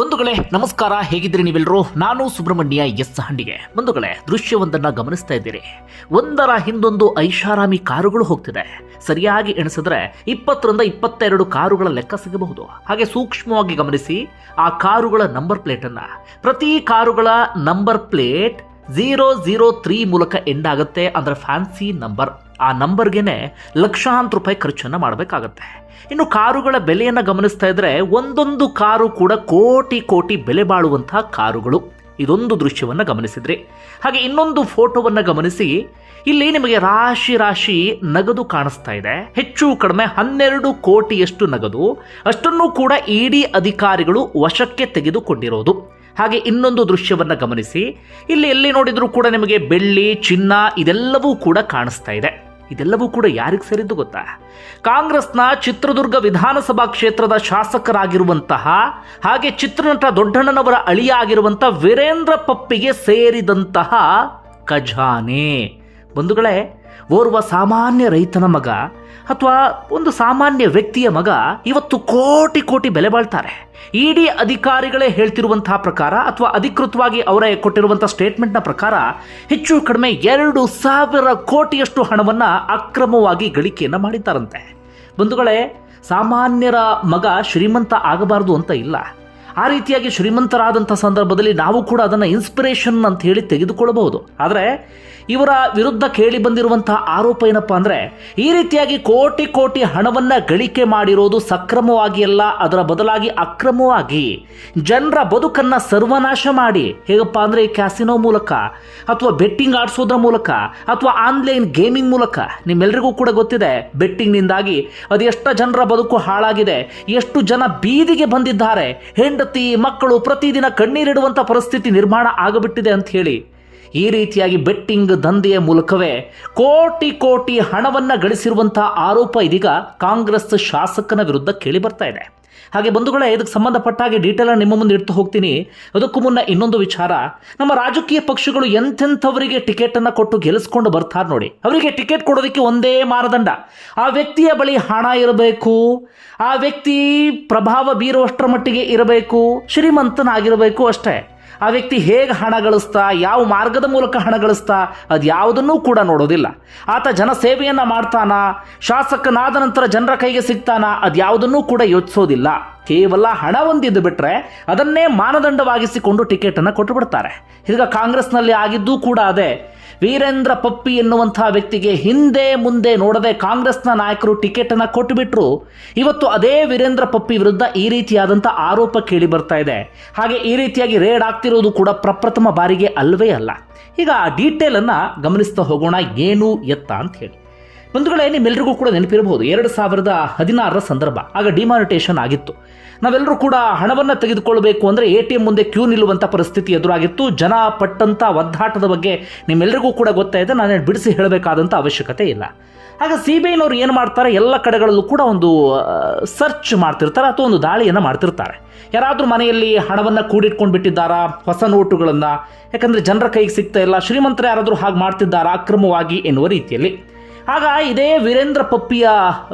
ಬಂಧುಗಳೇ, ನಮಸ್ಕಾರ. ಹೇಗಿದ್ದೀರಿ ನೀವೆಲ್ಲರೂ? ನಾನು ಸುಬ್ರಹ್ಮಣ್ಯ ಎಸ್ ಹಂಡಿಗೆ. ಬಂಧುಗಳೇ, ದೃಶ್ಯವೊಂದನ್ನು ಗಮನಿಸ್ತಾ ಇದ್ದೀರಿ. ಒಂದರ ಹಿಂದೊಂದು ಐಷಾರಾಮಿ ಕಾರುಗಳು ಹೋಗ್ತಿದೆ. ಸರಿಯಾಗಿ ಎಣಿಸಿದ್ರೆ ಇಪ್ಪತ್ತರಿಂದ ಇಪ್ಪತ್ತೆರಡು ಕಾರುಗಳ ಲೆಕ್ಕ ಸಿಗಬಹುದು. ಹಾಗೆ ಸೂಕ್ಷ್ಮವಾಗಿ ಗಮನಿಸಿ, ಆ ಕಾರುಗಳ ನಂಬರ್ ಪ್ಲೇಟನ್ನು. ಪ್ರತಿ ಕಾರುಗಳ number plate zero zero three ಮೂಲಕ ಎಂಡ್ ಆಗುತ್ತೆ ಅಂದರೆ ಫ್ಯಾನ್ಸಿ ನಂಬರ್ ಆ ನಂಬರ್ಗೆನೆ ಲಕ್ಷಾಂತರ ರೂಪಾಯಿ ಖರ್ಚನ್ನು ಮಾಡಬೇಕಾಗತ್ತೆ. ಇನ್ನು ಕಾರುಗಳ ಬೆಲೆಯನ್ನು ಗಮನಿಸ್ತಾ ಇದ್ರೆ ಒಂದೊಂದು ಕಾರು ಕೂಡ ಕೋಟಿ ಕೋಟಿ ಬೆಲೆ ಬಾಳುವಂತಹ ಕಾರುಗಳು. ಇದೊಂದು ದೃಶ್ಯವನ್ನು ಗಮನಿಸಿದ್ರಿ. ಹಾಗೆ ಇನ್ನೊಂದು ಫೋಟೋವನ್ನು ಗಮನಿಸಿ, ಇಲ್ಲಿ ನಿಮಗೆ ರಾಶಿ ರಾಶಿ ನಗದು ಕಾಣಿಸ್ತಾ ಇದೆ. ಹೆಚ್ಚು ಕಡಿಮೆ ಹನ್ನೆರಡು ಕೋಟಿಯಷ್ಟು ನಗದು. ಅಷ್ಟನ್ನು ಕೂಡ ಇಡಿ ಅಧಿಕಾರಿಗಳು ವಶಕ್ಕೆ ತೆಗೆದುಕೊಂಡಿರೋದು. ಹಾಗೆ ಇನ್ನೊಂದು ದೃಶ್ಯವನ್ನು ಗಮನಿಸಿ. ಇಲ್ಲಿ ಎಲ್ಲಿ ನೋಡಿದರೂ ಕೂಡ ನಿಮಗೆ ಬೆಳ್ಳಿ, ಚಿನ್ನ ಇದೆಲ್ಲವೂ ಕೂಡ ಕಾಣಿಸ್ತಾ ಇದೆ. ಇದೆಲ್ಲವೂ ಕೂಡ ಯಾರಿಗೆ ಸೇರಿದ್ದು ಗೊತ್ತಾ? ಕಾಂಗ್ರೆಸ್ನ ಚಿತ್ರದುರ್ಗ ವಿಧಾನಸಭಾ ಕ್ಷೇತ್ರದ ಶಾಸಕರಾಗಿರುವಂತಹ, ಹಾಗೆ ಚಿತ್ರನಟ ದೊಡ್ಡಣ್ಣನವರ ಅಳಿಯ ಆಗಿರುವಂತಹ ವೀರೇಂದ್ರ ಪಪ್ಪಿಗೆ ಸೇರಿದಂತಹ ಖಜಾನೆ. ಬಂಧುಗಳೇ ಓರ್ವ ಸಾಮಾನ್ಯ ರೈತನ ಮಗ ಅಥವಾ ಒಂದು ಸಾಮಾನ್ಯ ವ್ಯಕ್ತಿಯ ಮಗ ಇವತ್ತು ಕೋಟಿ ಕೋಟಿ ಬೆಲೆ ಬಾಳ್ತಾರೆ. ಇಡಿ ಅಧಿಕಾರಿಗಳೇ ಹೇಳ್ತಿರುವಂತಹ ಪ್ರಕಾರ ಅಥವಾ ಅಧಿಕೃತವಾಗಿ ಅವರೇ ಕೊಟ್ಟಿರುವಂತಹ ಸ್ಟೇಟ್ಮೆಂಟ್ನ ಪ್ರಕಾರ ಹೆಚ್ಚು ಕಡಿಮೆ ಎರಡು ಸಾವಿರ ಕೋಟಿಯಷ್ಟು ಹಣವನ್ನು ಅಕ್ರಮವಾಗಿ ಗಳಿಕೆಯನ್ನು ಮಾಡಿದ್ದಾರಂತೆ. ಬಂಧುಗಳೇ, ಸಾಮಾನ್ಯರ ಮಗ ಶ್ರೀಮಂತ ಆಗಬಾರದು ಅಂತ ಇಲ್ಲ. ಆ ರೀತಿಯಾಗಿ ಶ್ರೀಮಂತರಾದಂಥ ಸಂದರ್ಭದಲ್ಲಿ ನಾವು ಕೂಡ ಅದನ್ನು ಇನ್ಸ್ಪಿರೇಷನ್ ಅಂತ ಹೇಳಿ ತೆಗೆದುಕೊಳ್ಳಬಹುದು. ಆದರೆ ಇವರ ವಿರುದ್ಧ ಕೇಳಿ ಬಂದಿರುವಂತಹ ಆರೋಪ ಏನಪ್ಪ ಅಂದರೆ, ಈ ರೀತಿಯಾಗಿ ಕೋಟಿ ಕೋಟಿ ಹಣವನ್ನು ಗಳಿಕೆ ಮಾಡಿರೋದು ಸಕ್ರಮವಾಗಿ ಅಲ್ಲ, ಅದರ ಬದಲಾಗಿ ಅಕ್ರಮವಾಗಿ ಜನರ ಬದುಕನ್ನು ಸರ್ವನಾಶ ಮಾಡಿ, ಹೇಗಪ್ಪ ಅಂದರೆ ಕ್ಯಾಸಿನೋ ಮೂಲಕ ಅಥವಾ ಬೆಟ್ಟಿಂಗ್ ಆಡಿಸೋದ್ರ ಮೂಲಕ ಅಥವಾ ಆನ್ಲೈನ್ ಗೇಮಿಂಗ್ ಮೂಲಕ ನಿಮ್ಮೆಲ್ಲರಿಗೂ ಕೂಡ ಗೊತ್ತಿದೆ ಬೆಟ್ಟಿಂಗ್ನಿಂದಾಗಿ ಅದೆಷ್ಟು ಜನರ ಬದುಕು ಹಾಳಾಗಿದೆ, ಎಷ್ಟು ಜನ ಬೀದಿಗೆ ಬಂದಿದ್ದಾರೆ ಹೆಂಡತಿ, ಮಕ್ಕಳು ಪ್ರತಿದಿನ ಕಣ್ಣೀರಿಡುವಂಥ ಪರಿಸ್ಥಿತಿ ನಿರ್ಮಾಣ ಆಗಬಿಟ್ಟಿದೆ ಅಂತ ಹೇಳಿ ಈ ರೀತಿಯಾಗಿ ಬೆಟ್ಟಿಂಗ್ ದಂಧೆಯ ಮೂಲಕವೇ ಕೋಟಿ ಕೋಟಿ ಹಣವನ್ನು ಗಳಿಸಿರುವಂತಹ ಆರೋಪ ಇದೀಗ ಕಾಂಗ್ರೆಸ್ ಶಾಸಕನ ವಿರುದ್ಧ ಕೇಳಿ ಬರ್ತಾ ಇದೆ. ಹಾಗೆ ಬಂಧುಗಳೇ ಇದಕ್ಕೆ ಸಂಬಂಧಪಟ್ಟ ಹಾಗೆ ಡೀಟೇಲ್ ನಿಮ್ಮ ಮುಂದೆ ಇಡ್ತಾ ಹೋಗ್ತೀನಿ. ಅದಕ್ಕೂ ಮುನ್ನ ಇನ್ನೊಂದು ವಿಚಾರ. ನಮ್ಮ ರಾಜಕೀಯ ಪಕ್ಷಗಳು ಎಂತೆಂಥವರಿಗೆ ಟಿಕೆಟ್ ಅನ್ನ ಕೊಟ್ಟು ಗೆಲ್ಲಿಸ್ಕೊಂಡು ಬರ್ತಾರೆ ನೋಡಿ. ಅವರಿಗೆ ಟಿಕೆಟ್ ಕೊಡೋದಕ್ಕೆ ಒಂದೇ ಮಾನದಂಡ. ಆ ವ್ಯಕ್ತಿಯ ಬಳಿ ಹಣ ಇರಬೇಕು. ಆ ವ್ಯಕ್ತಿ ಪ್ರಭಾವ ಬೀರುವಷ್ಟರ ಮಟ್ಟಿಗೆ ಇರಬೇಕು. ಶ್ರೀಮಂತನಾಗಿರಬೇಕು ಅಷ್ಟೇ. ಆ ವ್ಯಕ್ತಿ ಹೇಗೆ ಹಣ ಗಳಿಸ್ತಾ, ಯಾವ ಮಾರ್ಗದ ಮೂಲಕ ಹಣ ಗಳಿಸ್ತಾ, ಅದು ಯಾವುದನ್ನೂ ಕೂಡ ನೋಡೋದಿಲ್ಲ. ಆತ ಜನ ಸೇವೆಯನ್ನು ಮಾಡ್ತಾನ, ಶಾಸಕನಾದ ನಂತರ ಜನರ ಕೈಗೆ ಸಿಗ್ತಾನ, ಅದು ಯಾವುದನ್ನೂ ಕೂಡ ಯೋಚಿಸೋದಿಲ್ಲ. ಕೇವಲ ಹಣ ಒಂದಿದ್ದು ಬಿಟ್ಟರೆ ಅದನ್ನೇ ಮಾನದಂಡವಾಗಿಸಿಕೊಂಡು ಟಿಕೆಟನ್ನು ಕೊಟ್ಟು ಬಿಡ್ತಾರೆ ಈಗ ಕಾಂಗ್ರೆಸ್ನಲ್ಲಿ ಆಗಿದ್ದೂ ಕೂಡ ಅದೇ. ವೀರೇಂದ್ರ ಪಪ್ಪಿ ಎನ್ನುವಂತಹ ವ್ಯಕ್ತಿಗೆ ಹಿಂದೆ ಮುಂದೆ ನೋಡದೆ ಕಾಂಗ್ರೆಸ್ನ ನಾಯಕರು ಟಿಕೆಟನ್ನು ಕೊಟ್ಟುಬಿಟ್ರು. ಇವತ್ತು ಅದೇ ವೀರೇಂದ್ರ ಪಪ್ಪಿ ವಿರುದ್ಧ ಈ ರೀತಿಯಾದಂಥ ಆರೋಪ ಕೇಳಿ ಬರ್ತಾ ಇದೆ. ಹಾಗೆ ಈ ರೀತಿಯಾಗಿ ರೇಡ್ ಆಗ್ತಿರೋದು ಕೂಡ ಪ್ರಪ್ರಥಮ ಬಾರಿಗೆ ಅಲ್ಲವೇ ಅಲ್ಲ. ಈಗ ಆ ಡೀಟೇಲನ್ನು ಗಮನಿಸ್ತಾ ಹೋಗೋಣ, ಏನು ಎತ್ತ ಅಂತ ಹೇಳಿ. ಬಂಧುಗಳೇ ನಿಮ್ಮೆಲ್ಲರಿಗೂ ಕೂಡ ನೆನಪಿರಬಹುದು, ಎರಡು ಸಾವಿರದ ಹದಿನಾರರ ಸಂದರ್ಭ, ಆಗ ಡಿಮಾನಿಟೇಷನ್ ಆಗಿತ್ತು. ನಾವೆಲ್ಲರೂ ಕೂಡ ಹಣವನ್ನು ತೆಗೆದುಕೊಳ್ಳಬೇಕು ಅಂದರೆ ಎ ಟಿ ಎಂ ಮುಂದೆ ಕ್ಯೂ ನಿಲ್ಲುವಂಥ ಪರಿಸ್ಥಿತಿ ಎದುರಾಗಿತ್ತು. ಜನ ಪಟ್ಟಂಥ ಒದ್ದಾಟದ ಬಗ್ಗೆ ನಿಮ್ಮೆಲ್ಲರಿಗೂ ಕೂಡ ಗೊತ್ತಾಯಿದೆ ನಾನು ಬಿಡಿಸಿ ಹೇಳಬೇಕಾದಂಥ ಅವಶ್ಯಕತೆ ಇಲ್ಲ. ಆಗ ಸಿ ಬಿ ಐನವ್ರು ಏನು ಮಾಡ್ತಾರೆ? ಎಲ್ಲ ಕಡೆಗಳಲ್ಲೂ ಕೂಡ ಒಂದು ಸರ್ಚ್ ಮಾಡ್ತಿರ್ತಾರೆ ಅಥವಾ ಒಂದು ದಾಳಿಯನ್ನು ಮಾಡ್ತಿರ್ತಾರೆ. ಯಾರಾದರೂ ಮನೆಯಲ್ಲಿ ಹಣವನ್ನು ಕೂಡಿಟ್ಕೊಂಡು ಬಿಟ್ಟಿದ್ದಾರಾ? ಹೊಸ ನೋಟುಗಳನ್ನು? ಯಾಕಂದರೆ ಜನರ ಕೈಗೆ ಸಿಗ್ತಾ ಇಲ್ಲ. ಶ್ರೀಮಂತರ ಯಾರಾದರೂ ಹಾಗೆ ಮಾಡ್ತಿದ್ದಾರಾ? ಅಕ್ರಮವಾಗಿ ಎನ್ನುವ ರೀತಿಯಲ್ಲಿ. ಆಗ ಇದೇ ವೀರೇಂದ್ರ ಪಪ್ಪಿಯ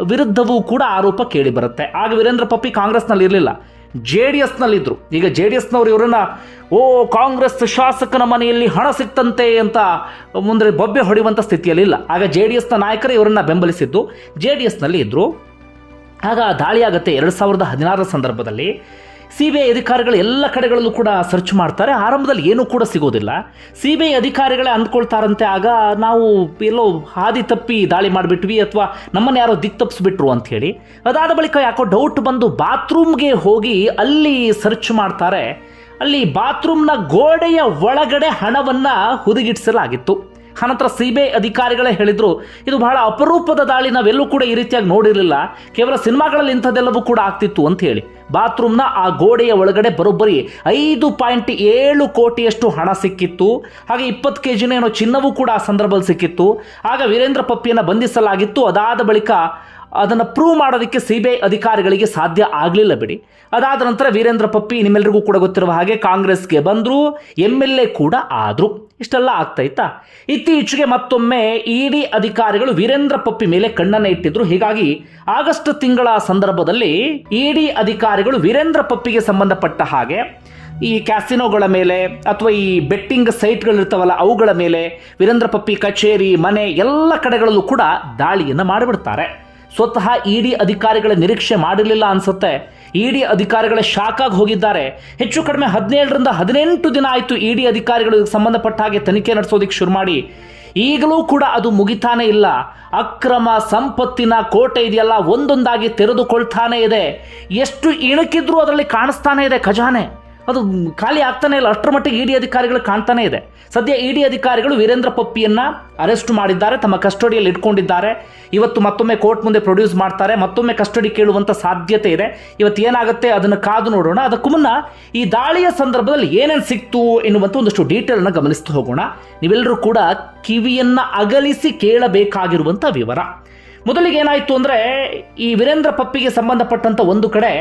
ವಿರುದ್ಧವೂ ಕೂಡ ಆರೋಪ ಕೇಳಿ ಬರುತ್ತೆ. ಆಗ ವೀರೇಂದ್ರ ಪಪ್ಪಿ ಕಾಂಗ್ರೆಸ್ನಲ್ಲಿ ಇರಲಿಲ್ಲ. ಜೆ ಡಿ ಎಸ್ನಲ್ಲಿದ್ದರು ಈಗ ಜೆ ಡಿ ಎಸ್ನವರು ಇವರನ್ನ, ಓ, ಕಾಂಗ್ರೆಸ್ ಶಾಸಕನ ಮನೆಯಲ್ಲಿ ಹಣ ಸಿಕ್ತಂತೆ ಅಂತ ಮುಂದೆ ಬೊಬ್ಬೆ ಹೊಡೆಯುವಂಥ ಸ್ಥಿತಿಯಲ್ಲಿಲ್ಲ ಆಗ ಜೆ ಡಿ ಎಸ್ನ ನಾಯಕರೇ ಇವರನ್ನ ಬೆಂಬಲಿಸಿದ್ದು ಜೆ ಡಿ ಎಸ್ನಲ್ಲಿ ಇದ್ದರು ಆಗ ದಾಳಿಯಾಗತ್ತೆ. ಎರಡು ಸಾವಿರದ ಹದಿನಾರರ ಸಂದರ್ಭದಲ್ಲಿ ಸಿ ಬಿ ಐ ಅಧಿಕಾರಿಗಳು ಎಲ್ಲ ಕಡೆಗಳಲ್ಲೂ ಕೂಡ ಸರ್ಚ್ ಮಾಡ್ತಾರೆ. ಆರಂಭದಲ್ಲಿ ಏನೂ ಕೂಡ ಸಿಗೋದಿಲ್ಲ. ಸಿ ಬಿ ಐ ಅಧಿಕಾರಿಗಳೇ ಅಂದ್ಕೊಳ್ತಾರಂತೆ, ಆಗ ನಾವು ಎಲ್ಲೋ ಹಾದಿ ತಪ್ಪಿ ದಾಳಿ ಮಾಡಿಬಿಟ್ವಿ ಅಥವಾ ನಮ್ಮನ್ನು ಯಾರೋ ದಿಕ್ ತಪ್ಪಿಸ್ಬಿಟ್ರು ಅಂತ ಹೇಳಿ. ಅದಾದ ಬಳಿಕ ಯಾಕೋ ಡೌಟ್ ಬಂದು ಬಾತ್ರೂಮ್ಗೆ ಹೋಗಿ ಅಲ್ಲಿ ಸರ್ಚ್ ಮಾಡ್ತಾರೆ. ಅಲ್ಲಿ ಬಾತ್ರೂಮ್ನ ಗೋಡೆಯ ಒಳಗಡೆ ಹಣವನ್ನು ಹುದುಗಿಡಿಸಲಾಗಿತ್ತು. ಅನಂತರ ಸಿ ಬಿ ಅಧಿಕಾರಿಗಳೇ ಹೇಳಿದರು, ಇದು ಬಹಳ ಅಪರೂಪದ ದಾಳಿ, ನಾವೆಲ್ಲೂ ಕೂಡ ಈ ರೀತಿಯಾಗಿ ನೋಡಿರಲಿಲ್ಲ. ಕೇವಲ ಸಿನಿಮಾಗಳಲ್ಲಿ ಇಂಥದ್ದೆಲ್ಲವೂ ಕೂಡ ಆಗ್ತಿತ್ತು ಅಂತ ಹೇಳಿ. ಬಾತ್ರೂಮ್ನ ಆ ಗೋಡೆಯ ಒಳಗಡೆ ಬರೋಬ್ಬರಿ ಐದು ಪಾಯಿಂಟ್ ಏಳು ಕೋಟಿಯಷ್ಟು ಹಣ ಸಿಕ್ಕಿತ್ತು. ಹಾಗೆ ಇಪ್ಪತ್ತು ಕೆ ಜಿನ ಏನೋ ಚಿನ್ನವೂ ಕೂಡ ಆ ಸಂದರ್ಭದಲ್ಲಿ ಸಿಕ್ಕಿತ್ತು. ಆಗ ವೀರೇಂದ್ರ ಪಪ್ಪಿಯನ್ನು ಬಂಧಿಸಲಾಗಿತ್ತು. ಅದಾದ ಬಳಿಕ ಅದನ್ನು ಪ್ರೂವ್ ಮಾಡೋದಕ್ಕೆ ಸಿ ಬಿ ಐ ಅಧಿಕಾರಿಗಳಿಗೆ ಸಾಧ್ಯ ಆಗಲಿಲ್ಲ ಬಿಡಿ. ಅದಾದ ನಂತರ ವೀರೇಂದ್ರ ಪಪ್ಪಿ ನಿಮ್ಮೆಲ್ಲರಿಗೂ ಕೂಡ ಗೊತ್ತಿರುವ ಹಾಗೆ ಕಾಂಗ್ರೆಸ್ಗೆ ಬಂದರು, ಎಂ ಎಲ್ ಎ ಕೂಡ ಆದರು. ಇಷ್ಟೆಲ್ಲ ಆಗ್ತಾಯ್ತಾ ಇತ್ತೀಚೆಗೆ ಮತ್ತೊಮ್ಮೆ ಇ ಡಿ ಅಧಿಕಾರಿಗಳು ವೀರೇಂದ್ರ ಪಪ್ಪಿ ಮೇಲೆ ಕಣ್ಣನ್ನು ಇಟ್ಟಿದ್ರು. ಹೀಗಾಗಿ ಆಗಸ್ಟ್ ತಿಂಗಳ ಸಂದರ್ಭದಲ್ಲಿ ಇ ಡಿ ಅಧಿಕಾರಿಗಳು ವೀರೇಂದ್ರ ಪಪ್ಪಿಗೆ ಸಂಬಂಧಪಟ್ಟ ಹಾಗೆ ಈ ಕ್ಯಾಸಿನೋಗಳ ಮೇಲೆ ಅಥವಾ ಈ ಬೆಟ್ಟಿಂಗ್ ಸೈಟ್ಗಳಿರ್ತಾವಲ್ಲ ಅವುಗಳ ಮೇಲೆ ವೀರೇಂದ್ರ ಪಪ್ಪಿ ಕಚೇರಿ, ಮನೆ ಎಲ್ಲ ಕಡೆಗಳಲ್ಲೂ ಕೂಡ ದಾಳಿಯನ್ನು ಮಾಡಿಬಿಡ್ತಾರೆ. ಸ್ವತಃ ಇಡಿ ಅಧಿಕಾರಿಗಳ ನಿರೀಕ್ಷೆ ಮಾಡಿರಲಿಲ್ಲ ಅನ್ಸುತ್ತೆ. ಇಡಿ ಅಧಿಕಾರಿಗಳ ಶಾಖಾಗಿ ಹೋಗಿದ್ದಾರೆ. ಹೆಚ್ಚು ಕಡಿಮೆ ಹದಿನೇಳರಿಂದ ಹದಿನೆಂಟು ದಿನ ಆಯಿತು ಇಡಿ ಅಧಿಕಾರಿಗಳು ಸಂಬಂಧಪಟ್ಟ ಹಾಗೆ ತನಿಖೆ ನಡೆಸೋದಕ್ಕೆ ಶುರು ಮಾಡಿ. ಈಗಲೂ ಕೂಡ ಅದು ಮುಗಿತಾನೇ ಇಲ್ಲ. ಅಕ್ರಮ ಸಂಪತ್ತಿನ ಕೋಟೆ ಇದೆಯಲ್ಲ, ಒಂದೊಂದಾಗಿ ತೆರೆದುಕೊಳ್ತಾನೆ ಇದೆ. ಎಷ್ಟು ಇಣುಕಿದ್ರೂ ಅದರಲ್ಲಿ ಕಾಣಿಸ್ತಾನೆ ಇದೆ ಖಜಾನೆ. ಅದು ಖಾಲಿ ಆಗ್ತಾನೆ ಇಲ್ಲ, ಅಷ್ಟರ ಮಟ್ಟಿಗೆ ಇಡಿ ಅಧಿಕಾರಿಗಳು ಕಾಣ್ತಾನೆ ಇದೆ. ಸದ್ಯ ಇಡಿ ಅಧಿಕಾರಿಗಳು ವೀರೇಂದ್ರ ಪಪ್ಪಿಯನ್ನು ಅರೆಸ್ಟ್ ಮಾಡಿದ್ದಾರೆ, ತಮ್ಮ ಕಸ್ಟಡಿಯಲ್ಲಿ ಇಟ್ಕೊಂಡಿದ್ದಾರೆ. ಇವತ್ತು ಮತ್ತೊಮ್ಮೆ ಕೋರ್ಟ್ ಮುಂದೆ ಪ್ರೊಡ್ಯೂಸ್ ಮಾಡ್ತಾರೆ, ಮತ್ತೊಮ್ಮೆ ಕಸ್ಟಡಿ ಕೇಳುವಂತ ಸಾಧ್ಯತೆ ಇದೆ. ಇವತ್ತು ಏನಾಗುತ್ತೆ ಅದನ್ನು ಕಾದು ನೋಡೋಣ. ಅದಕ್ಕೂ ಮುನ್ನ ಈ ದಾಳಿಯ ಸಂದರ್ಭದಲ್ಲಿ ಏನೇನು ಸಿಕ್ತು ಎನ್ನುವಂಥ ಒಂದಷ್ಟು ಡೀಟೇಲನ್ನು ಗಮನಿಸ್ತಾ ಹೋಗೋಣ. ನೀವೆಲ್ಲರೂ ಕೂಡ ಕಿವಿಯನ್ನ ಅಗಲಿಸಿ ಕೇಳಬೇಕಾಗಿರುವಂತ ವಿವರ. ಮೊದಲಿಗೆ ಏನಾಯಿತು ಅಂದರೆ ಈ ವೀರೇಂದ್ರ ಪಪ್ಪಿಗೆ ಸಂಬಂಧಪಟ್ಟಂತ ಒಂದು ಕಡೆ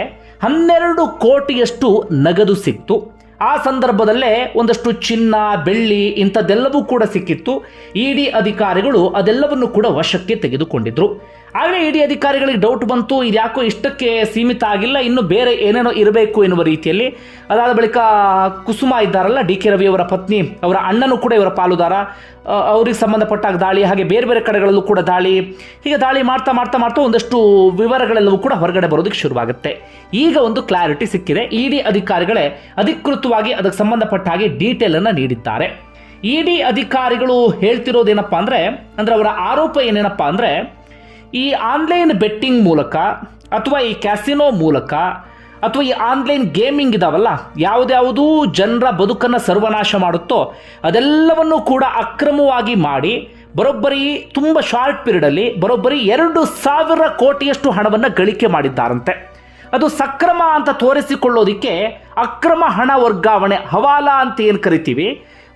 ಹನ್ನೆರಡು ಕೋಟಿಯಷ್ಟು ನಗದು ಸಿಕ್ತು. ಆ ಸಂದರ್ಭದಲ್ಲೇ ಒಂದಷ್ಟು ಚಿನ್ನ, ಬೆಳ್ಳಿ ಇಂಥದ್ದೆಲ್ಲವೂ ಕೂಡ ಸಿಕ್ಕಿತ್ತು. ಇಡಿ ಅಧಿಕಾರಿಗಳು ಅದೆಲ್ಲವನ್ನು ಕೂಡ ವಶಕ್ಕೆ ತೆಗೆದುಕೊಂಡಿದ್ರು. ಆಗಲೇ ಇಡಿ ಅಧಿಕಾರಿಗಳಿಗೆ ಡೌಟ್ ಬಂತು ಇದ್ಯಾಕೋ ಇಷ್ಟಕ್ಕೆ ಸೀಮಿತ ಆಗಿಲ್ಲ, ಇನ್ನು ಬೇರೆ ಏನೇನೋ ಇರಬೇಕು ಎನ್ನುವ ರೀತಿಯಲ್ಲಿ. ಅದಾದ ಬಳಿಕ ಕುಸುಮ ಇದ್ದಾರಲ್ಲ, ಡಿ ಕೆ ರವಿ ಅವರ ಪತ್ನಿ, ಅವರ ಅಣ್ಣನೂ ಕೂಡ ಇವರ ಪಾಲುದಾರ. ಅವರಿಗೆ ಸಂಬಂಧಪಟ್ಟಾಗ ದಾಳಿ, ಹಾಗೆ ಬೇರೆ ಬೇರೆ ಕಡೆಗಳಲ್ಲೂ ಕೂಡ ದಾಳಿ. ಹೀಗೆ ದಾಳಿ ಮಾಡ್ತಾ ಮಾಡ್ತಾ ಮಾಡ್ತಾ ಒಂದಷ್ಟು ವಿವರಗಳೆಲ್ಲವೂ ಕೂಡ ಹೊರಗಡೆ ಬರೋದಕ್ಕೆ ಶುರುವಾಗುತ್ತೆ. ಈಗ ಒಂದು ಕ್ಲಾರಿಟಿ ಸಿಕ್ಕಿದೆ. ಇಡಿ ಅಧಿಕಾರಿಗಳೇ ಅಧಿಕೃತವಾಗಿ ಅದಕ್ಕೆ ಸಂಬಂಧಪಟ್ಟ ಹಾಗೆ ಡೀಟೇಲ್ ಅನ್ನ ನೀಡಿದ್ದಾರೆ. ಇಡಿ ಅಧಿಕಾರಿಗಳು ಹೇಳ್ತಿರೋದೇನಪ್ಪ ಅಂದ್ರೆ ಅಂದ್ರೆ ಅವರ ಆರೋಪ ಏನೇನಪ್ಪ ಅಂದ್ರೆ ಈ ಆನ್ಲೈನ್ ಬೆಟ್ಟಿಂಗ್ ಮೂಲಕ ಅಥವಾ ಈ ಕ್ಯಾಸಿನೋ ಮೂಲಕ ಅಥವಾ ಈ ಆನ್ಲೈನ್ ಗೇಮಿಂಗ್ ಇದಾವಲ್ಲ, ಯಾವುದ್ಯಾವುದು ಜನರ ಬದುಕನ್ನು ಸರ್ವನಾಶ ಮಾಡುತ್ತೋ ಅದೆಲ್ಲವನ್ನು ಕೂಡ ಅಕ್ರಮವಾಗಿ ಮಾಡಿ ಬರೋಬ್ಬರಿ ತುಂಬ ಶಾರ್ಟ್ ಪೀರಿಯಡಲ್ಲಿ ಬರೋಬ್ಬರಿ ಎರಡು ಸಾವಿರ ಕೋಟಿಯಷ್ಟು ಹಣವನ್ನು ಗಳಿಕೆ ಮಾಡಿದ್ದಾರಂತೆ. ಅದು ಸಕ್ರಮ ಅಂತ ತೋರಿಸಿಕೊಳ್ಳೋದಿಕ್ಕೆ ಅಕ್ರಮ ಹಣ ವರ್ಗಾವಣೆ ಹವಾಲಾ ಅಂತ ಏನು ಕರಿತೀವಿ?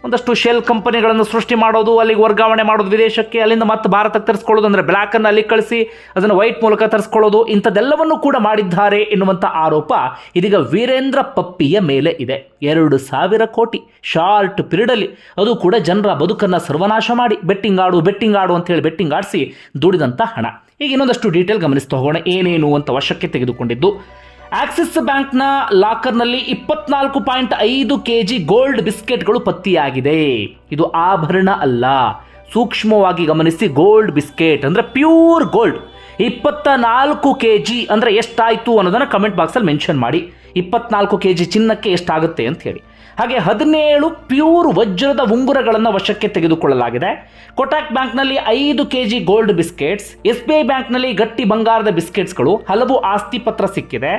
ಒಂದಷ್ಟು ಶೆಲ್ ಕಂಪನಿಗಳನ್ನು ಸೃಷ್ಟಿ ಮಾಡೋದು, ಅಲ್ಲಿಗೆ ವರ್ಗಾವಣೆ ಮಾಡೋದು ವಿದೇಶಕ್ಕೆ, ಅಲ್ಲಿಂದ ಮತ್ತೆ ಭಾರತಕ್ಕೆ ತರಿಸ್ಕೊಳ್ಳೋದು ಅಂದರೆ ಬ್ಲ್ಯಾಕನ್ನು ಅಲ್ಲಿ ಕಳಿಸಿ, ಅದನ್ನು ವೈಟ್ ಮೂಲಕ ತರಿಸ್ಕೊಳ್ಳೋದು, ಇಂಥದ್ದೆಲ್ಲವನ್ನು ಕೂಡ ಮಾಡಿದ್ದಾರೆ ಎನ್ನುವಂಥ ಆರೋಪ ಇದೀಗ ವೀರೇಂದ್ರ ಪಪ್ಪಿಯ ಮೇಲೆ ಇದೆ. ಎರಡು ಸಾವಿರ ಕೋಟಿ ಶಾರ್ಟ್ ಪೀರಿಯಡಲ್ಲಿ ಅದು ಕೂಡ ಜನರ ಬದುಕನ್ನು ಸರ್ವನಾಶ ಮಾಡಿ. ಬೆಟ್ಟಿಂಗ್ ಆಡು ಬೆಟ್ಟಿಂಗ್ ಆಡು ಅಂತ ಹೇಳಿ ಬೆಟ್ಟಿಂಗ್ ಆಡಿಸಿ ದುಡಿದಂಥ ಹಣ. ಈಗ ಇನ್ನೊಂದಷ್ಟು ಡೀಟೇಲ್ ಗಮನಿಸ್ತಾ ಹೋಗೋಣ. ಏನೇನು ಅಂತ ವಶಕ್ಕೆ ತೆಗೆದುಕೊಂಡಿದ್ದು. ಆಕ್ಸಿಸ್ ಬ್ಯಾಂಕ್ನ ಲಾಕರ್ನಲ್ಲಿ ಇಪ್ಪತ್ನಾಲ್ಕು ಪಾಯಿಂಟ್ ಐದು ಕೆ ಜಿ ಗೋಲ್ಡ್ ಬಿಸ್ಕೆಟ್ಗಳು ಪತ್ತೆಯಾಗಿದೆ. ಇದು ಆಭರಣ ಅಲ್ಲ. ಸೂಕ್ಷ್ಮವಾಗಿ ಗಮನಿಸಿ ಗೋಲ್ಡ್ ಬಿಸ್ಕೆಟ್ ಅಂದ್ರೆ ಪ್ಯೂರ್ ಗೋಲ್ಡ್. ಇಪ್ಪತ್ತ ನಾಲ್ಕು ಕೆ ಜಿ ಅಂದರೆ ಎಷ್ಟಾಯಿತು ಅನ್ನೋದನ್ನು ಕಮೆಂಟ್ ಬಾಕ್ಸಲ್ಲಿ ಮೆನ್ಷನ್ ಮಾಡಿ. ಇಪ್ಪತ್ನಾಲ್ಕು ಕೆ ಜಿ ಚಿನ್ನಕ್ಕೆ ಎಷ್ಟಾಗುತ್ತೆ ಅಂತ ಹೇಳಿ. ಹಾಗೆ ಹದಿನೇಳು ಪ್ಯೂರ್ ವಜ್ರದ ಉಂಗುರಗಳನ್ನು ವಶಕ್ಕೆ ತೆಗೆದುಕೊಳ್ಳಲಾಗಿದೆ. ಕೊಟಾಕ್ ಬ್ಯಾಂಕ್ನಲ್ಲಿ ಐದು K G gold biscuits S B I ಬ್ಯಾಂಕ್ನಲ್ಲಿ ಗಟ್ಟಿ ಬಂಗಾರದ ಬಿಸ್ಕೆಟ್ಸ್ಗಳು, ಹಲವು ಆಸ್ತಿ ಪತ್ರ ಸಿಕ್ಕಿದೆ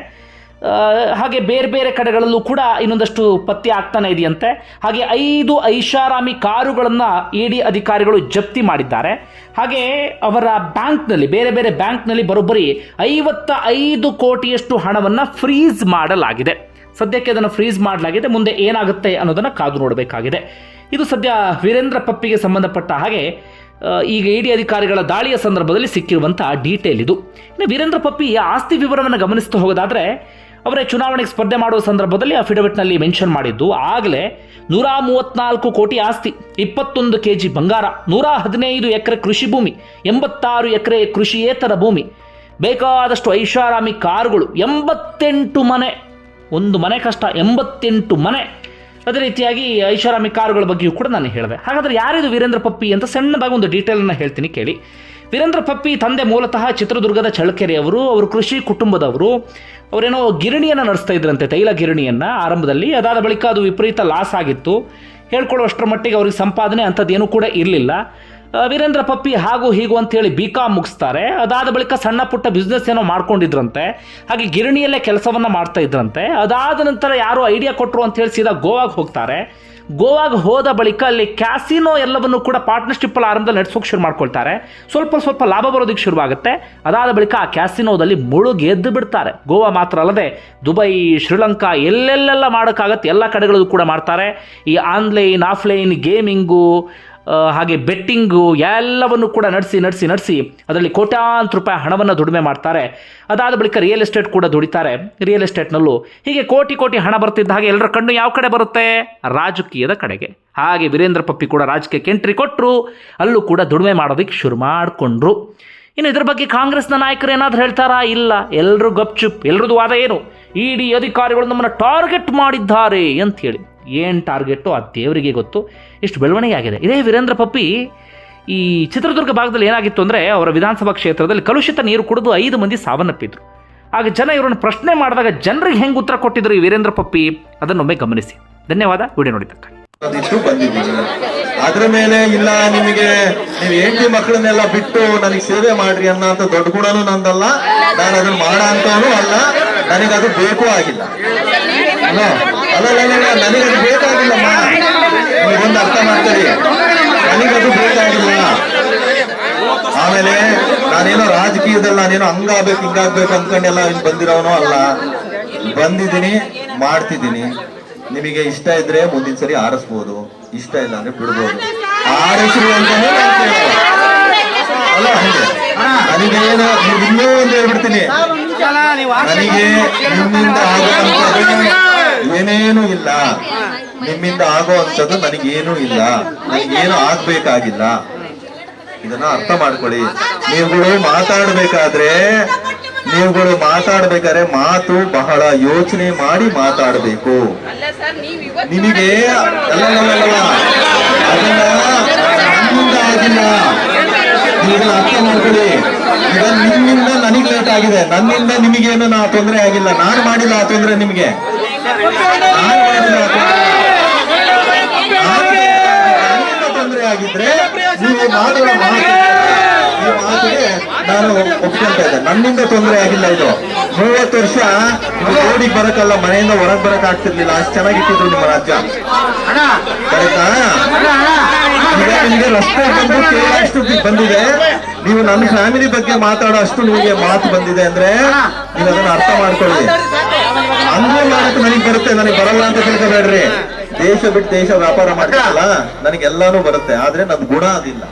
ಹಾಗೆ ಬೇರೆ ಬೇರೆ ಕಡೆಗಳಲ್ಲೂ ಕೂಡ ಇನ್ನೊಂದಷ್ಟು ಪತ್ತೆ ಆಗ್ತಾನೆ ಇದೆಯಂತೆ. ಹಾಗೆ ಐದು ಐಷಾರಾಮಿ ಕಾರುಗಳನ್ನು ಇ ಡಿ ಅಧಿಕಾರಿಗಳು ಜಪ್ತಿ ಮಾಡಿದ್ದಾರೆ. ಹಾಗೆ ಅವರ ಬ್ಯಾಂಕ್ನಲ್ಲಿ, ಬೇರೆ ಬೇರೆ ಬ್ಯಾಂಕ್ನಲ್ಲಿ ಬರೋಬ್ಬರಿ ಐವತ್ತ ಐದು ಕೋಟಿಯಷ್ಟು ಹಣವನ್ನು ಫ್ರೀಸ್ ಮಾಡಲಾಗಿದೆ. ಸದ್ಯಕ್ಕೆ ಅದನ್ನು ಫ್ರೀಸ್ ಮಾಡಲಾಗಿದೆ. ಮುಂದೆ ಏನಾಗುತ್ತೆ ಅನ್ನೋದನ್ನು ಕಾದು ನೋಡಬೇಕಾಗಿದೆ. ಇದು ಸದ್ಯ ವೀರೇಂದ್ರ ಪಪ್ಪಿಗೆ ಸಂಬಂಧಪಟ್ಟ ಹಾಗೆ ಈಗ ಇಡಿ ಅಧಿಕಾರಿಗಳ ದಾಳಿಯ ಸಂದರ್ಭದಲ್ಲಿ ಸಿಕ್ಕಿರುವಂತಹ ಡೀಟೇಲ್ ಇದು. ಇನ್ನು ವೀರೇಂದ್ರ ಪಪ್ಪಿ ಆಸ್ತಿ ವಿವರವನ್ನು ಗಮನಿಸ್ತಾ ಹೋಗೋದಾದ್ರೆ, ಅವರೇ ಚುನಾವಣೆಗೆ ಸ್ಪರ್ಧೆ ಮಾಡುವ ಸಂದರ್ಭದಲ್ಲಿ ಅಫಿಡವಿಟ್ನಲ್ಲಿ ಮೆನ್ಷನ್ ಮಾಡಿದ್ದು, ಆಗಲೇ ನೂರ ಮೂವತ್ನಾಲ್ಕು ಕೋಟಿ ಆಸ್ತಿ, ಇಪ್ಪತ್ತೊಂದು ಕೆ ಜಿ ಬಂಗಾರ, ನೂರ ಹದಿನೈದು ಎಕರೆ ಕೃಷಿ ಭೂಮಿ, ಎಂಬತ್ತಾರು ಎಕರೆ ಕೃಷಿಯೇತರ ಭೂಮಿ, ಬೇಕಾದಷ್ಟು ಐಷಾರಾಮಿ ಕಾರುಗಳು, ಎಂಬತ್ತೆಂಟು ಮನೆ ಒಂದು ಮನೆ ಕಷ್ಟ, ಎಂಬತ್ತೆಂಟು ಮನೆ. ಅದೇ ರೀತಿಯಾಗಿ ಐಷಾರಾಮಿ ಕಾರುಗಳ ಬಗ್ಗೆಯೂ ಕೂಡ ನಾನು ಹೇಳಿದೆ. ಹಾಗಾದ್ರೆ ಯಾರಿದು ವೀರೇಂದ್ರ ಪಪ್ಪಿ ಅಂತ ಸಣ್ಣದಾಗಿ ಒಂದು ಡೀಟೇಲನ್ನು ಹೇಳ್ತೀನಿ ಕೇಳಿ. ವೀರೇಂದ್ರ ಪಪ್ಪಿ ತಂದೆ ಮೂಲತಃ ಚಿತ್ರದುರ್ಗದ ಚಳ್ಳಕೆರೆಯವರು, ಅವರು ಕೃಷಿ ಕುಟುಂಬದವರು. ಅವರೇನೋ ಗಿರಣಿಯನ್ನು ನಡೆಸ್ತಾ ಇದ್ರಂತೆ, ತೈಲ ಗಿರಣಿಯನ್ನು ಆರಂಭದಲ್ಲಿ. ಅದಾದ ಬಳಿಕ ಅದು ವಿಪರೀತ ಲಾಸ್ ಆಗಿತ್ತು. ಹೇಳ್ಕೊಳ್ಳೋಷ್ಟರ ಮಟ್ಟಿಗೆ ಅವ್ರಿಗೆ ಸಂಪಾದನೆ ಅಂಥದ್ದೇನೂ ಕೂಡ ಇರಲಿಲ್ಲ. ವೀರೇಂದ್ರ ಪಪ್ಪಿ ಹಾಗೂ ಹೀಗೂ ಅಂತೇಳಿ ಬಿ ಕಾಮ್ ಮುಗಿಸ್ತಾರೆ. ಅದಾದ ಬಳಿಕ ಸಣ್ಣ ಪುಟ್ಟ ಬಿಸ್ನೆಸ್ ಏನೋ ಮಾಡ್ಕೊಂಡಿದ್ರಂತೆ. ಹಾಗೆ ಗಿರಣಿಯಲ್ಲೇ ಕೆಲಸವನ್ನ ಮಾಡ್ತಾ ಇದ್ರಂತೆ. ಅದಾದ ನಂತರ ಯಾರು ಐಡಿಯಾ ಕೊಟ್ಟರು ಅಂತ ಹೇಳಿ ಸೀದಾ ಗೋವಾಗೆ ಹೋಗ್ತಾರೆ. ಗೋವಾಗೆ ಹೋದ ಬಳಿಕ ಅಲ್ಲಿ ಕ್ಯಾಸಿನೋ ಎಲ್ಲವನ್ನು ಕೂಡ ಪಾರ್ಟ್ನರ್ಶಿಪ್ ಅಲ್ಲಿ ಆರಂಭದಲ್ಲಿ ನಡೆಸೋಕೆ ಶುರು ಮಾಡ್ಕೊಳ್ತಾರೆ. ಸ್ವಲ್ಪ ಸ್ವಲ್ಪ ಲಾಭ ಬರೋದಕ್ಕೆ ಶುರುವಾಗುತ್ತೆ. ಅದಾದ ಬಳಿಕ ಆ ಕ್ಯಾಸಿನೋದಲ್ಲಿ ಮುಳುಗಿ ಎದ್ದು ಬಿಡ್ತಾರೆ. ಗೋವಾ ಮಾತ್ರ ಅಲ್ಲದೆ ದುಬೈ, ಶ್ರೀಲಂಕಾ ಎಲ್ಲೆಲ್ಲೆಲ್ಲ ಮಾಡೋಕ್ಕಾಗತ್ತೆ. ಎಲ್ಲ ಕಡೆಗಳಲ್ಲೂ ಕೂಡ ಮಾಡ್ತಾರೆ. ಈ ಆನ್ಲೈನ್ ಆಫ್ಲೈನ್ ಗೇಮಿಂಗು ಹಾಗೆ ಬೆಟ್ಟಿಂಗು ಎಲ್ಲವನ್ನು ಕೂಡ ನಡೆಸಿ ನಡೆಸಿ ನಡೆಸಿ ಅದರಲ್ಲಿ ಕೋಟ್ಯಾಂತರ ರೂಪಾಯಿ ಹಣವನ್ನು ದುಡಿಮೆ ಮಾಡ್ತಾರೆ. ಅದಾದ ಬಳಿಕ ರಿಯಲ್ ಎಸ್ಟೇಟ್ ಕೂಡ ದುಡಿತಾರೆ. ರಿಯಲ್ ಎಸ್ಟೇಟ್ನಲ್ಲೂ ಹೀಗೆ ಕೋಟಿ ಕೋಟಿ ಹಣ ಬರ್ತಿದ್ದ ಹಾಗೆ ಎಲ್ಲರ ಕಣ್ಣು ಯಾವ ಕಡೆ ಬರುತ್ತೆ? ರಾಜಕೀಯದ ಕಡೆಗೆ. ಹಾಗೆ ವೀರೇಂದ್ರ ಪಪ್ಪಿ ಕೂಡ ರಾಜಕೀಯಕ್ಕೆ ಎಂಟ್ರಿ ಕೊಟ್ಟರು ಅಲ್ಲೂ ಕೂಡ ದುಡಿಮೆ ಮಾಡೋದಕ್ಕೆ ಶುರು ಮಾಡಿಕೊಂಡ್ರು. ಇನ್ನು ಇದ್ರ ಬಗ್ಗೆ ಕಾಂಗ್ರೆಸ್ನ ನಾಯಕರು ಏನಾದರೂ ಹೇಳ್ತಾರಾ? ಇಲ್ಲ. ಎಲ್ಲರೂ ಗಪ್ಚುಪ್. ಎಲ್ರದ್ದು ವಾದ ಏನು? ಇಡಿ ಅಧಿಕಾರಿಗಳು ನಮ್ಮನ್ನು ಟಾರ್ಗೆಟ್ ಮಾಡಿದ್ದಾರೆ ಅಂತ ಹೇಳಿ. ಏನು ಟಾರ್ಗೆಟು ಆ ದೇವರಿಗೆ ಗೊತ್ತು? ಇಷ್ಟು ಬೆಳವಣಿಗೆ ಆಗಿದೆ. ಇದೇ ವೀರೇಂದ್ರ ಪಪ್ಪಿ ಈ ಚಿತ್ರದುರ್ಗ ಭಾಗದಲ್ಲಿ ಏನಾಗಿತ್ತು ಅಂದರೆ ಅವರ ವಿಧಾನಸಭಾ ಕ್ಷೇತ್ರದಲ್ಲಿ ಕಲುಷಿತ ನೀರು ಕುಡಿದು ಐದು ಮಂದಿ ಸಾವನ್ನಪ್ಪಿದ್ರು. ಆಗ ಜನ ಇವರನ್ನು ಪ್ರಶ್ನೆ ಮಾಡಿದಾಗ ಜನರಿಗೆ ಹೆಂಗೆ ಉತ್ತರ ಕೊಟ್ಟಿದ್ರು ಈ ವೀರೇಂದ್ರ ಪಪ್ಪಿ? ಅದನ್ನೊಮ್ಮೆ ಗಮನಿಸಿ. ಧನ್ಯವಾದ. ವಿಡಿಯೋ ನೋಡಿದ್ದಕ್ಕೆ ಅದ್ರ ಮೇಲೆ ಇಲ್ಲ, ನಿಮಗೆ ನೀವು ಹೆಂಡತಿ ಮಕ್ಕಳನ್ನೆಲ್ಲ ಬಿಟ್ಟು ನನಗೆ ಸೇವೆ ಮಾಡ್ರಿ ಅನ್ನೋ ಅಂತ ದೊಡ್ಡ ಗುಣನೂ ನಂದಲ್ಲ. ನಾನು ಅದನ್ನ ಮಾಡ ಅಂತವನು ಅಲ್ಲ. ನನಗದು ಬೇಕು ಆಗಿಲ್ಲ. ಅಲ್ಲ ನನಗದು ಬೇಕಾಗಿಲ್ಲಮ್ಮ ನೀವೊಂದು ಅರ್ಥ ಮಾಡ್ತೀರಿ ನನಗದು ಬೇಕಾಗಿಲ್ಲ. ಆಮೇಲೆ ನಾನೇನೋ ರಾಜಕೀಯದಲ್ಲಿ ನಾನೇನೋ ಹಂಗಾಗ್ಬೇಕು ಹಿಂಗಾಗ್ಬೇಕು ಅನ್ಕೊಂಡೆಲ್ಲ ಬಂದಿರೋನು ಅಲ್ಲ. ಬಂದಿದ್ದೀನಿ, ಮಾಡ್ತಿದ್ದೀನಿ. ನಿಮಗೆ ಇಷ್ಟ ಇದ್ರೆ ಮುಂದಿನ ಸರಿ ಆರಿಸ್ಬೋದು. ಇಷ್ಟ ಇಲ್ಲ ಅಂದ್ರೆ ಬಿಡ್ಬೋದು. ಆರಿಸ್ರಿ ಅಂತಾನೆ ಅಲ್ಲ, ಹಂಗೆ. ನನಗೆ ಏನು ಇನ್ನೂ ಒಂದು ಹೇಳ್ಬಿಡ್ತೀನಿ. ನನಗೆ ನಿಮ್ಮಿಂದ ಆಗುವಂಥದ್ದು ಏನೇನು ಇಲ್ಲ. ನಿಮ್ಮಿಂದ ಆಗೋ ಅಂಥದ್ದು ನನಗೇನು ಇಲ್ಲ. ನನಗೇನು ಆಗ್ಬೇಕಾಗಿಲ್ಲ. ಇದನ್ನ ಅರ್ಥ ಮಾಡ್ಕೊಳ್ಳಿ. ನೀವುಗಳು ಮಾತಾಡ್ಬೇಕಾದ್ರೆ ನೀವುಗಳು ಮಾತಾಡ್ಬೇಕಾದ್ರೆ ಮಾತು ಬಹಳ ಯೋಚನೆ ಮಾಡಿ ಮಾತಾಡಬೇಕು. ನಿಮಗೆ ಆಗಿಲ್ಲ. ಅರ್ಥ ಮಾಡ್ಕೊಳ್ಳಿ. ನಿಮ್ಮಿಂದ ನನಗೆ ಲೇಟ್ ಆಗಿದೆ. ನನ್ನಿಂದ ನಿಮಗೇನು ನಾ ತೊಂದರೆ ಆಗಿಲ್ಲ. ನಾನು ಮಾಡಿಲ್ಲ ಆ ತೊಂದರೆ ನಿಮಗೆ. ತೊಂದ್ರೆ. ಆಗಿದ್ರೆ ನೀವು ಮಾತುಗಳ ಮಾತು ಈ ಮಾತಿಗೆ ನಾನು ಒಪ್ಕೊಂತ ಇದ್ದೆ ನನ್ನಿಂದ ತೊಂದರೆ ಆಗಿಲ್ಲ ಇದು ಮೂವತ್ತು ವರ್ಷ ರೋಡಿಗೆ ಬರಕ್ಕಲ್ಲ ಮನೆಯಿಂದ ಹೊರಗೆ ಬರಕ್ ಆಗ್ತಿರ್ಲಿಲ್ಲ ಅಷ್ಟು ಚೆನ್ನಾಗಿಟ್ಟಿದ್ರು ನಿಮ್ಮ ರಾಜ್ಯ ಈಗ ನಿಮಗೆ ರಸ್ತೆ ಬಂದು ಕೇಳಷ್ಟು ಬಂದಿದೆ ನೀವು ನನ್ನ ಫ್ಯಾಮಿಲಿ ಬಗ್ಗೆ ಮಾತಾಡೋ ಅಷ್ಟು ನಿಮಗೆ ಮಾತು ಬಂದಿದೆ ಅಂದ್ರೆ ನೀವು ಅದನ್ನ ಅರ್ಥ ಮಾಡ್ಕೊಳ್ಳಿ ಹಂಗೂ ಮಾಡಕ್ ನನಗೆ ಬರುತ್ತೆ ನನಗ್ ಬರಲ್ಲ ಅಂತ ತಿಳ್ಕೊಬೇಡ್ರಿ ದೇಶ ಬಿಟ್ಟು ದೇಶ ವ್ಯಾಪಾರ ಮಾಡ್ತಾರಲ್ಲ ನನಗೆಲ್ಲಾನು ಬರುತ್ತೆ ಆದ್ರೆ ನನ್ ಗುಣ ಅದಿಲ್ಲ.